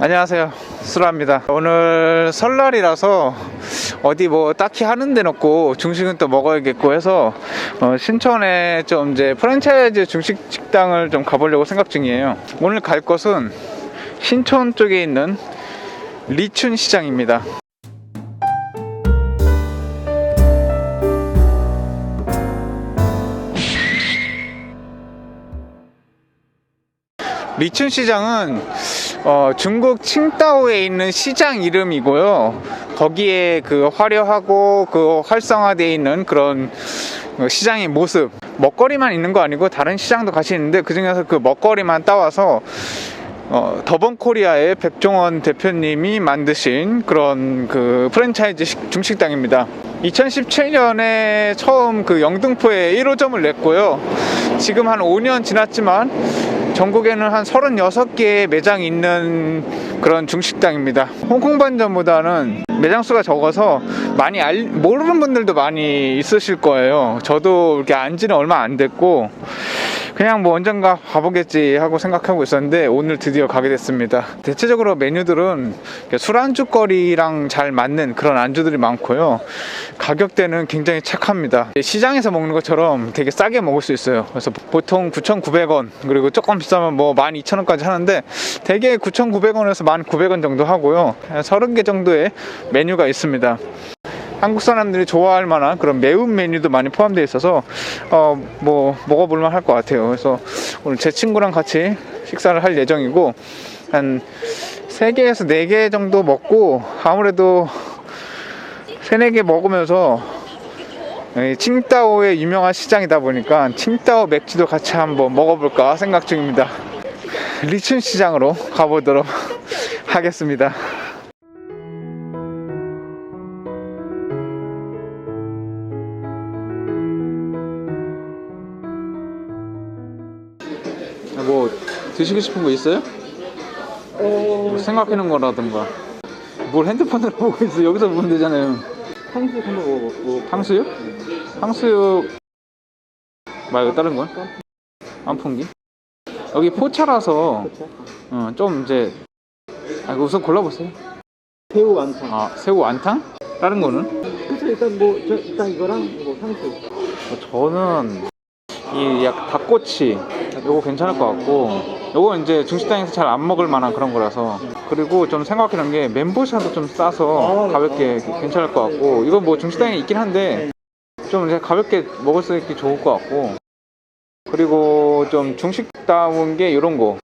안녕하세요. 수라입니다. 오늘 설날이라서 어디 뭐 딱히 하는 데는 없고 중식은 또 먹어야겠고 해서 어, 신촌에 좀 이제 프랜차이즈 중식 식당을 좀 가보려고 생각 중이에요. 오늘 갈 곳은 신촌 쪽에 있는 리춘 시장입니다 리춘 시장은 어, 중국 칭다오에 있는 시장 이름이고요. 거기에 그 화려하고 그 활성화되어 있는 그런 어, 시장의 모습. 먹거리만 있는 거 아니고 다른 시장도 같이 있는데 그 중에서 그 먹거리만 따와서 어, 더번 코리아의 백종원 대표님이 만드신 그런 그 프랜차이즈 식- 중식당입니다. 2017년에 처음 그 영등포에 1호점을 냈고요. 지금 한 5년 지났지만 전국에는 한 36개의 매장이 있는 그런 중식당입니다. 홍콩 반점보다는 매장 수가 적어서 많이 알, 모르는 분들도 많이 있으실 거예요. 저도 이렇게 안 지는 얼마 안 됐고 그냥 뭐 언젠가 가보겠지 하고 생각하고 있었는데 오늘 드디어 가게 됐습니다. 대체적으로 메뉴들은 술안주거리랑 잘 맞는 그런 안주들이 많고요. 가격대는 굉장히 착합니다. 시장에서 먹는 것처럼 되게 싸게 먹을 수 있어요. 그래서 보통 9,900원 그리고 조금 비싸면 뭐 12,000원까지 하는데 대개 9,900원에서 1,900원 정도 하고요. 30개 정도의 메뉴가 있습니다. 한국 사람들이 좋아할 만한 그런 매운 메뉴도 많이 포함되어 있어서 어 뭐 먹어볼 만 할 것 같아요. 그래서 오늘 제 친구랑 같이 식사를 할 예정이고 한 3개에서 4개 정도 먹고 아무래도 3, 4개 먹으면서 이 칭따오의 유명한 시장이다 보니까 칭따오 맥주도 같이 한번 먹어볼까 생각 중입니다. 리춘 시장으로 가보도록 하겠습니다. 드시고 싶은 거 있어요? 뭐 생각해놓은 거라든가 뭘 핸드폰으로 보고 있어 여기서 보면 되잖아요 탕수육 한번 먹어보고 탕수육? 탕수육 말고 다른 건? 안풍기? 여기 포차라서 어, 좀 이제 아, 우선 골라보세요 새우 완탕 아 새우 완탕? 다른 거는? 그쵸 일단 뭐 저, 일단 이거랑 뭐 탕수육 어, 저는 이 약 닭꼬치 요거 괜찮을 것 같고 요거 이제 중식당에서 잘 안 먹을 만한 그런 거라서 그리고 좀 생각해놓은 게 멘보샤도 좀 싸서 아, 가볍게 괜찮을 것 같고 이건 뭐 중식당에 있긴 한데 좀 이제 가볍게 먹을 수 있게 좋을 것 같고 그리고 좀 중식다운 게 이런 거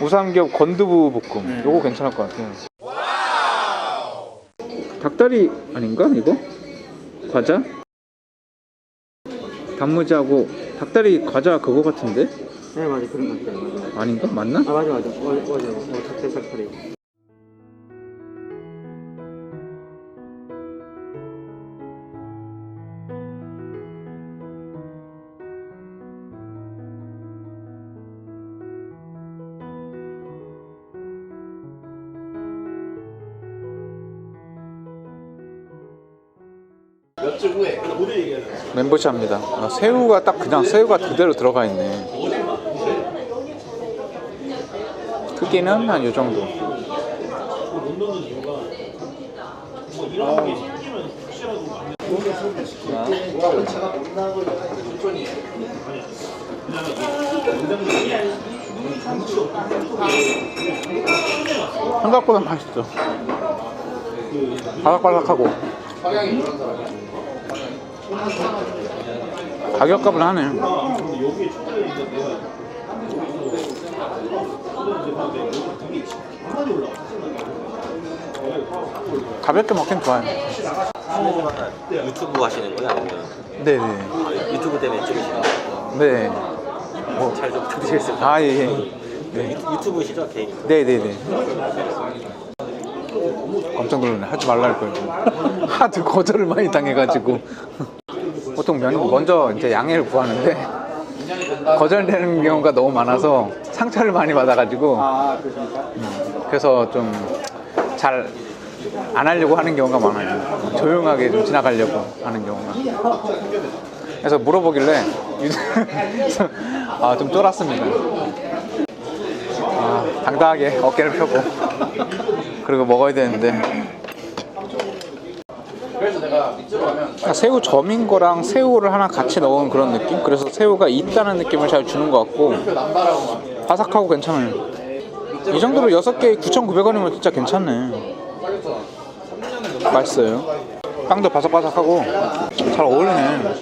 우삼겹 건두부 볶음 네. 요거 괜찮을 것 같아요 닭다리 아닌가 이거? 과자? 단무지하고 닭다리 과자 그거 같은데? 네 맞아 그런 것 같아요 맞아 아닌가? 맞나? 아 맞아 맞아 어, 맞아 어, 닭대살살이 멘보샤입니다. 아, 새우가 딱 그냥 새우가 그대로 들어가 있네. 크기는 한이 정도. 생각보다 맛있어. 바삭바삭하고. 가격값은 하네. 가볍게 먹긴 좋아요. 유튜브 하시는 거예요? 아니면 네네. 아, 유튜브 때문에 찍으시는 거예요? 네. 잘좀 부탁드리겠습니다. 아, 예. 예. 네. 유- 유튜브시죠? 개인 네네네. 깜짝 놀랐네. 하지 말라 할 거예요. 하도 거절을 많이 당해가지고. 보통 면, 먼저 이제 양해를 구하는데, 거절되는 경우가 너무 많아서 상처를 많이 받아가지고, 아 그렇습니까? 그래서 좀 잘 안 하려고 하는 경우가 많아요. 조용하게 좀 지나가려고 하는 경우가. 그래서 물어보길래 아, 좀 쫄았습니다. 아, 당당하게 어깨를 펴고 그리고 먹어야 되는데 그러니까 새우 점인 거랑 새우를 하나 같이 넣은 그런 느낌? 그래서 새우가 있다는 느낌을 잘 주는 것 같고 바삭하고 괜찮아요. 이 정도로 6개에 9,900원이면 진짜 괜찮네. 맛있어요. 빵도 바삭바삭하고 잘 어울리네.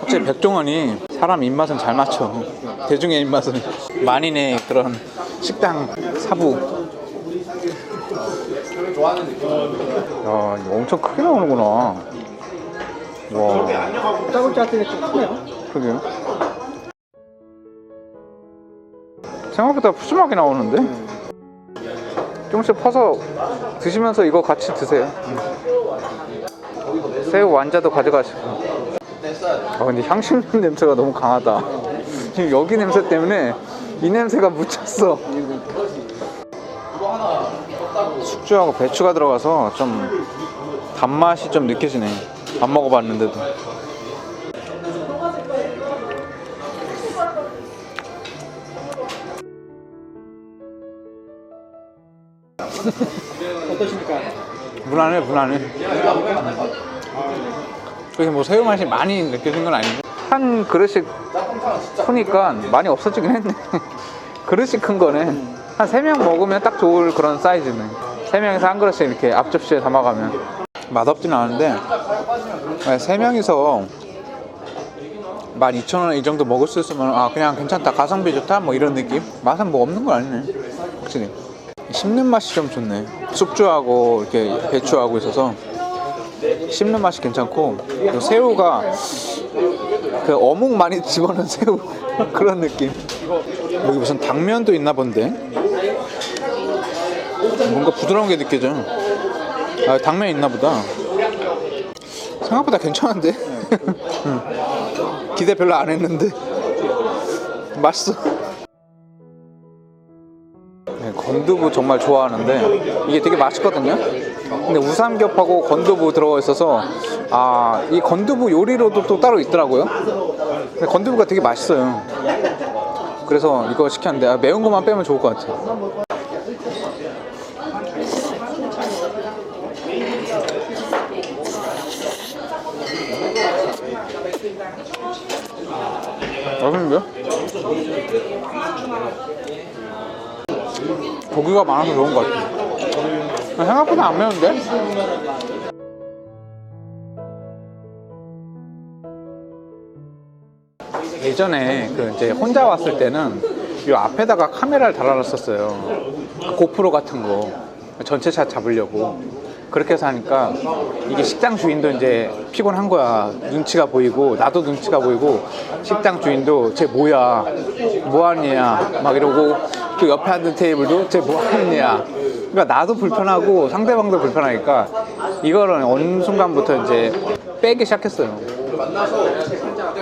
확실히 백종원이 사람 입맛은 잘 맞춰. 대중의 입맛은. 만인의 그런 식당 사부. 야 이거 엄청 크게 나오는구나. 와. 짜골 같은 게좀 크네요. 그러게요 생각보다 푸짐하게 나오는데? 조금씩 퍼서 드시면서 이거 같이 드세요. 새우 완자도 가져가시고. 아 근데 향신료 냄새가 너무 강하다. 지금 여기 냄새 때문에 이 냄새가 묻혔어. 숙주하고 배추가 들어가서 좀 단맛이 좀 느껴지네. 안 먹어봤는데도 어떠십니까? 무난해 무난해. 그게 뭐 새우 맛이 많이 느껴진 건 아니고 한 그릇씩 크니까 많이 없어지긴 했네. 그릇이 큰 거네. 한 세 명 먹으면 딱 좋을 그런 사이즈네. 세 명이서 한 그릇씩 이렇게 앞접시에 담아가면. 맛없진 않은데 세 명이서 12,000원 이 정도 먹을 수 있으면 아 그냥 괜찮다. 가성비 좋다? 뭐 이런 느낌? 맛은 뭐 없는 건 아니네 확실히 씹는 맛이 좀 좋네. 숙주하고 이렇게 배추하고 있어서 씹는 맛이 괜찮고 그리고 새우가 그 어묵 많이 집어넣은 새우 그런 느낌. 여기 무슨 당면도 있나 본데? 뭔가 부드러운 게 느껴져. 아 당면 있나 보다. 생각보다 괜찮은데? 응. 기대 별로 안 했는데. 맛있어 건두부 정말 좋아하는데 이게 되게 맛있거든요. 근데 우삼겹하고 건두부 들어가 있어서 아 이 건두부 요리로도 또 따로 있더라고요. 근데 건두부가 되게 맛있어요. 그래서 이거 시켰는데 아, 매운 것만 빼면 좋을 것 같아요. 맛있는데요? 고기가 많아서 좋은 것 같아요. 생각보다 안 매운데? 예전에 그 이제 혼자 왔을 때는 이 앞에다가 카메라를 달아놨었어요. 고프로 같은 거 전체 샷 잡으려고 그렇게 해서 하니까 이게 식당 주인도 이제 피곤한 거야 눈치가 보이고 나도 눈치가 보이고 식당 주인도 쟤 뭐야 뭐하냐 막 이러고 그 옆에 앉은 테이블도 쟤 뭐하냐 그러니까 나도 불편하고 상대방도 불편하니까 이거를 어느 순간부터 이제 빼기 시작했어요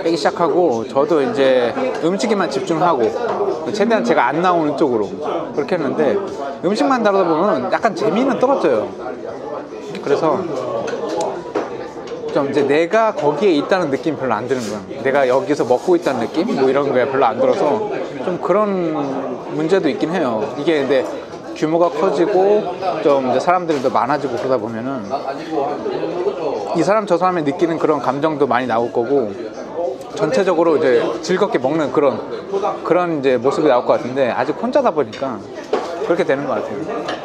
빼기 시작하고 저도 이제 음식에만 집중하고 최대한 제가 안 나오는 쪽으로 그렇게 했는데 음식만 다루다 보면 약간 재미는 떨어져요 그래서 좀 이제 내가 거기에 있다는 느낌이 별로 안 드는 거야. 내가 여기서 먹고 있다는 느낌? 뭐 이런 게 별로 안 들어서 좀 그런 문제도 있긴 해요. 이게 근데 규모가 커지고 좀 이제 사람들이 더 많아지고 그러다 보면은 이 사람 저 사람이 느끼는 그런 감정도 많이 나올 거고 전체적으로 이제 즐겁게 먹는 그런 그런 이제 모습이 나올 것 같은데 아직 혼자다 보니까 그렇게 되는 것 같아요.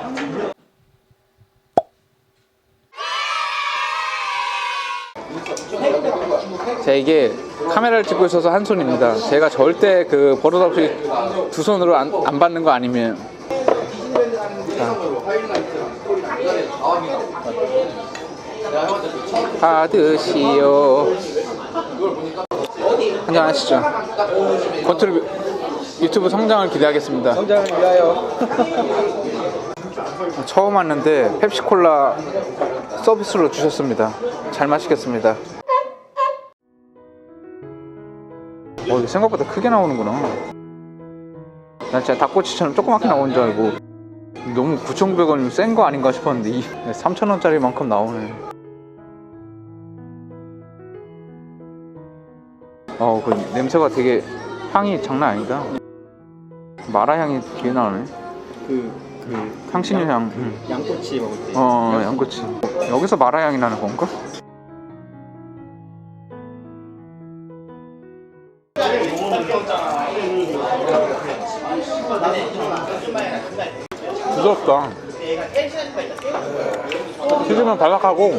제가 이게 카메라를 찍고 있어서 한 손입니다. 제가 절대 그 버릇없이 두 손으로 안, 안 받는 거 아니면 자, 받으시오. 한잔 하시죠. 건투를 유튜브 성장을 기대하겠습니다. 성장을 위하여. 처음 왔는데 펩시콜라 서비스로 주셨습니다. 잘 마시겠습니다. 어, 이게 생각보다 크게 나오는구나. 난 진짜 닭꼬치처럼 조그맣게 나오는 줄 알고 너무 9,900원이면 센 거 아닌가 싶었는데 이 3,000원짜리만큼 나오네. 어, 그 냄새가 되게 향이 장난 아니다. 마라 향이 되게 나네. 그, 그 향신료 향. 음. 양꼬치 먹을 때. 어, 양꼬치. 여기서 마라 향이 나는 건가? 부드럽다. 튀김은 바삭하고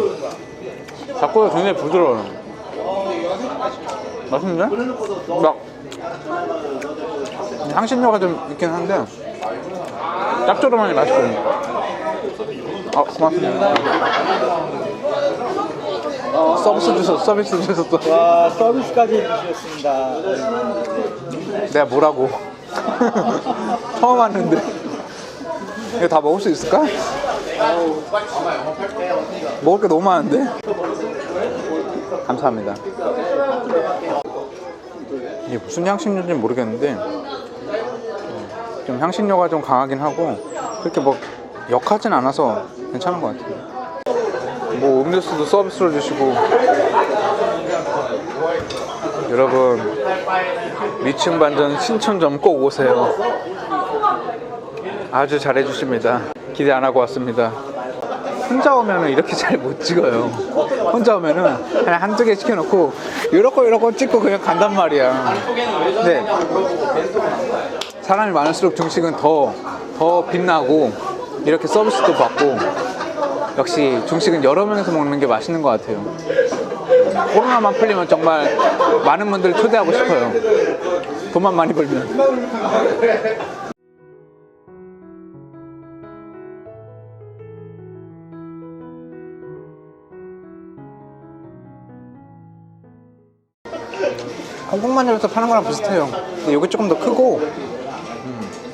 닭고기 굉장히 부드러워요. 맛있는데? 막 향신료가 좀 있긴 한데 짭조름하니 맛있고. 아 고맙습니다. 서비스 주셨어, 서비스 주셨어. 와, 서비스까지 해주셨습니다. 내가 뭐라고? 처음 왔는데. 이거 다 먹을 수 있을까? 먹을 게 너무 많은데? 감사합니다. 이게 무슨 향신료인지 모르겠는데, 음, 좀 향신료가 좀 강하긴 하고, 그렇게 뭐 역하진 않아서 괜찮은 것 같아요. 뭐 음료수도 서비스로 주시고, 여러분, 미층 반전 신촌점 꼭 오세요. 아주 잘해주십니다. 기대 안 하고 왔습니다. 혼자 오면은 이렇게 잘 못 찍어요. 혼자 오면은 그냥 한두 개 시켜놓고 이러고 이러고 찍고 그냥 간단 말이야. 네. 사람이 많을수록 중식은 더, 더 빛나고 이렇게 서비스도 받고 역시 중식은 여러 명이서 먹는 게 맛있는 것 같아요. 코로나만 풀리면 정말 많은 분들 초대하고 싶어요. 돈만 많이 벌면. 홍콩마늘에서 파는 거랑 비슷해요. 근데 이게 조금 더 크고 음,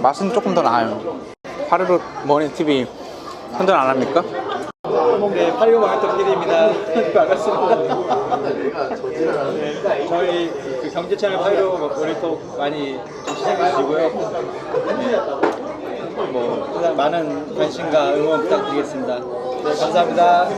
맛은 조금 더 나아요. 하루로 머니 TV 선전 안 합니까? 네, 85 마케터 PD입니다. 반갑습니다. 네, 저희 그 경제 채널 85 모니터 많이 좀 시청해 주시고요. 네, 뭐 많은 관심과 응원 부탁드리겠습니다. 네, 감사합니다.